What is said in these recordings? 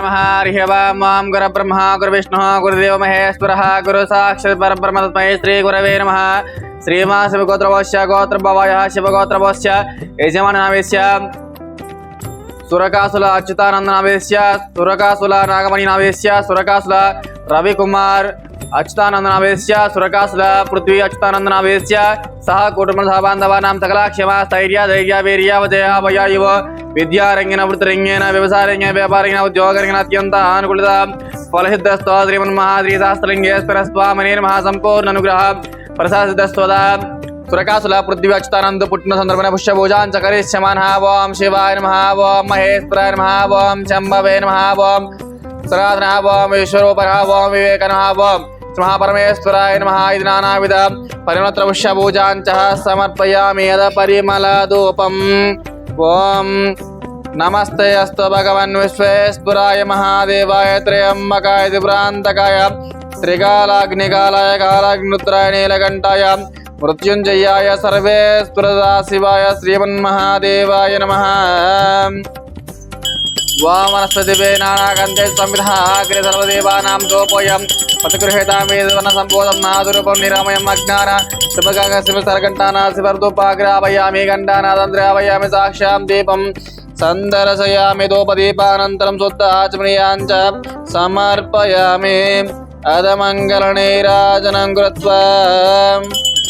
नम नमः हरिः माँ गुरुब्रह्मा, गुरुविष्णुः, गुरुदेव महेश्वरः, गुरुसाक्षात् परब्रह्म श्री गुरव नम। श्रीमा शिवगोत्र शिवगोत्रवोश्य गोत्रभवायः शिवगोत्रवोश्य यजमाननामेश्य सुरकासुल अच्युतानन्दनामेश्य सुरकासुल नवेश सुरकासुल रविकुमार अच्युतानंदनाभेश सुरकासुर, पृथ्वी अच्युतानंदनाभेश सह कुटुंब सहबांधवानां सकला क्षमा स्थैर्य, धैर्य, वीर्य, वजया भय इव विद्यारंगेण वृत्तरंगेण व्यवसायरंगेण व्यापारंगेण उद्योगरंगेण अत्यंत अनुकूलता फलहिद्रस्तो श्रीमन्महाद्रीशास्त्रलिङ्गेश्वर स्वामिनिर्महासम्पूर्णनुग्रह प्रसादस्तोदा सुरकासुल पृथ्वी अच्युतानंद पुट्न संदर्भेण शिवाय नमः महेश्वराय नमः शम्भवे नमः ఓం మహేశ్వరాయ నమ ఓం శంభవే నమ ఓం సనాతన ఓం ఈశ్వరోపర ఓం వివేకన ఓం మహాపరమేశ్వరాయ నమ ఇది నానావిధ పరిమళత్ర పుష్యభూజాంచ సమర్పయామి యద పరిమళధూపం ఓం నమస్తే అస్తు భగవన్ విశ్వేశ్వరాయ మహాదేవాయ త్రయంబకాయ త్రిపురాంతకాయ వామనస్పతివే నానాకంతే సంవిధాగ్రే సర్వదేవానాం గోపోయం పతిగృహేతామేదవన సంబోధం నాదురూపం నిరామయం అజ్ఞాన శివగంగ శివ సరకంఠాన శివర్దుపాగ్రావయామి గండానాదంద్రావయామి సాక్ష్యాం దీపం సందర్శయామి దోపదీపానంతరం శుద్ధ ఆచమనీయాంచ సమర్పయామి అదమంగళనీరాజనం కృత్వా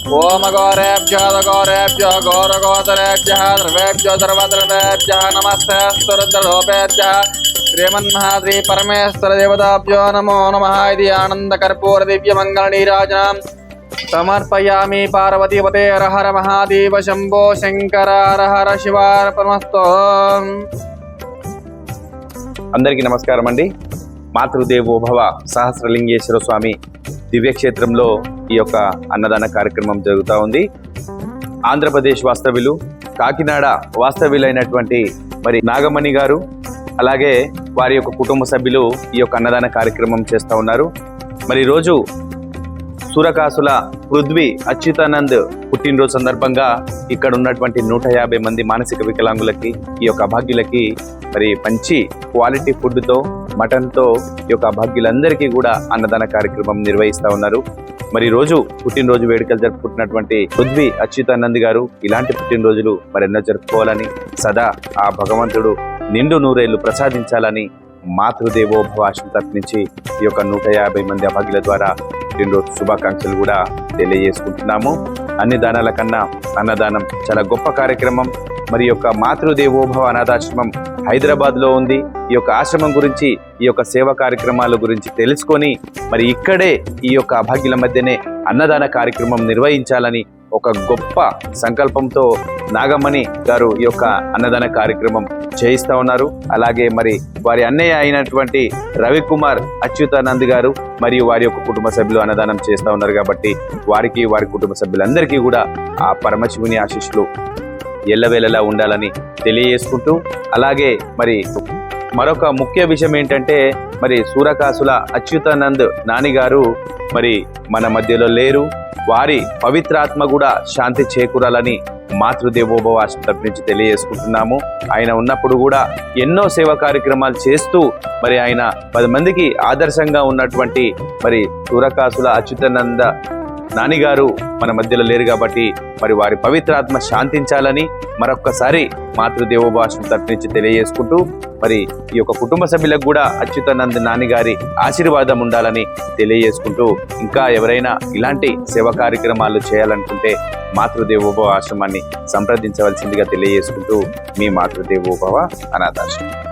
ఓం గౌరేభ్య గౌరేభ్య గౌరగోతరేభ్య ద్రవేభ్య నమస్తే స్తురుద్రలోపేభ్య శ్రీమన్మహాద్రి పరమేశ్వర దేవతాభ్యో నమో నమ ఇది ఆనంద కర్పూర దివ్య మంగళ నీరాజనం. సమర్పయామి పార్వతీపతే హర మహాదేవ శంభో శంకర హర హర శివార్పణమస్తో. అందరికీ నమస్కారం అండి మాతృదేవోభవ సహస్రలింగేశ్వర స్వామి దివ్యక్షేత్రంలో ఈ యొక్క అన్నదాన కార్యక్రమం జరుగుతూ ఉంది. ఆంధ్రప్రదేశ్ వాస్తవ్యులు కాకినాడ వాస్తవ్యులైనటువంటి మరి నాగమణి గారు అలాగే వారి యొక్క కుటుంబ సభ్యులు ఈ యొక్క అన్నదాన కార్యక్రమం చేస్తూ ఉన్నారు. మరి ఈరోజు సూరకాసుల పృథ్వీ అచ్యుతానంద్ పుట్టినరోజు సందర్భంగా ఇక్కడ ఉన్నటువంటి నూట యాభై మంది మానసిక వికలాంగులకి ఈ యొక్క అభాగ్యులకి మరి మంచి క్వాలిటీ ఫుడ్తో మటన్తో ఈ యొక్క భాగ్యులందరికీ కూడా అన్నదాన కార్యక్రమం నిర్వహిస్తూ ఉన్నారు. మరి రోజు పుట్టినరోజు వేడుకలు జరుపుకుంటున్నటువంటి పృథ్వీ అచ్యుతానంద్ గారు ఇలాంటి పుట్టినరోజులు మరెన్నో జరుపుకోవాలని సదా ఆ భగవంతుడు నిండు నూరేళ్ళు ప్రసాదించాలని మాతృదేవోభవ ఆశ్రమం ఈ యొక్క నూట యాభై మంది అభాగ్యుల ద్వారా పుట్టినరోజు శుభాకాంక్షలు కూడా తెలియజేసుకుంటున్నాము. అన్ని దానాల కన్నా అన్నదానం చాలా గొప్ప కార్యక్రమం. మరి యొక్క మాతృదేవోభవ అనాథాశ్రమం హైదరాబాద్లో ఉంది. ఈ యొక్క ఆశ్రమం గురించి ఈ యొక్క సేవా కార్యక్రమాల గురించి తెలుసుకొని మరి ఇక్కడే ఈ యొక్క అభాగ్యుల మధ్యనే అన్నదాన కార్యక్రమం నిర్వహించాలని ఒక గొప్ప సంకల్పంతో నాగమణి గారు ఈ యొక్క అన్నదాన కార్యక్రమం చేయిస్తూ ఉన్నారు. అలాగే మరి వారి అన్నయ్య అయినటువంటి రవికుమార్ అచ్యుతానంద్ గారు మరియు వారి యొక్క కుటుంబ సభ్యులు అన్నదానం చేస్తూ ఉన్నారు కాబట్టి వారికి వారి కుటుంబ సభ్యులందరికీ కూడా ఆ పరమశివుని ఆశీస్సులు ఎల్లవేళలా ఉండాలని తెలియజేసుకుంటూ అలాగే మరి మరొక ముఖ్య విషయం ఏంటంటే మరి సూరకాసుల అచ్యుతానంద్ నాని గారు మరి మన మధ్యలో లేరు. వారి పవిత్రాత్మ కూడా శాంతి చేకూరాలని మాతృదేవోభవ ఆశ్రమం తరపు నుంచి తెలియజేసుకుంటున్నాము. ఆయన ఉన్నప్పుడు కూడా ఎన్నో సేవా కార్యక్రమాలు చేస్తూ మరి ఆయన పది మందికి ఆదర్శంగా ఉన్నటువంటి మరి సూరకాసుల అచ్యుతానంద నానిగారు మన మధ్యలో లేరు కాబట్టి మరి వారి పవిత్రాత్మ శాంతించాలని మరొక్కసారి మాతృదేవోభాషం తరపు తెలియజేసుకుంటూ మరి ఈ యొక్క కుటుంబ సభ్యులకు కూడా అచ్యుతానంద్ నాన్నగారి ఆశీర్వాదం ఉండాలని తెలియజేసుకుంటూ ఇంకా ఎవరైనా ఇలాంటి సేవా కార్యక్రమాలు చేయాలనుకుంటే మాతృదేవోభవ ఆశ్రమాన్ని సంప్రదించవలసిందిగా తెలియజేసుకుంటూ మీ మాతృదేవోభవ అనాథాశ్రమం.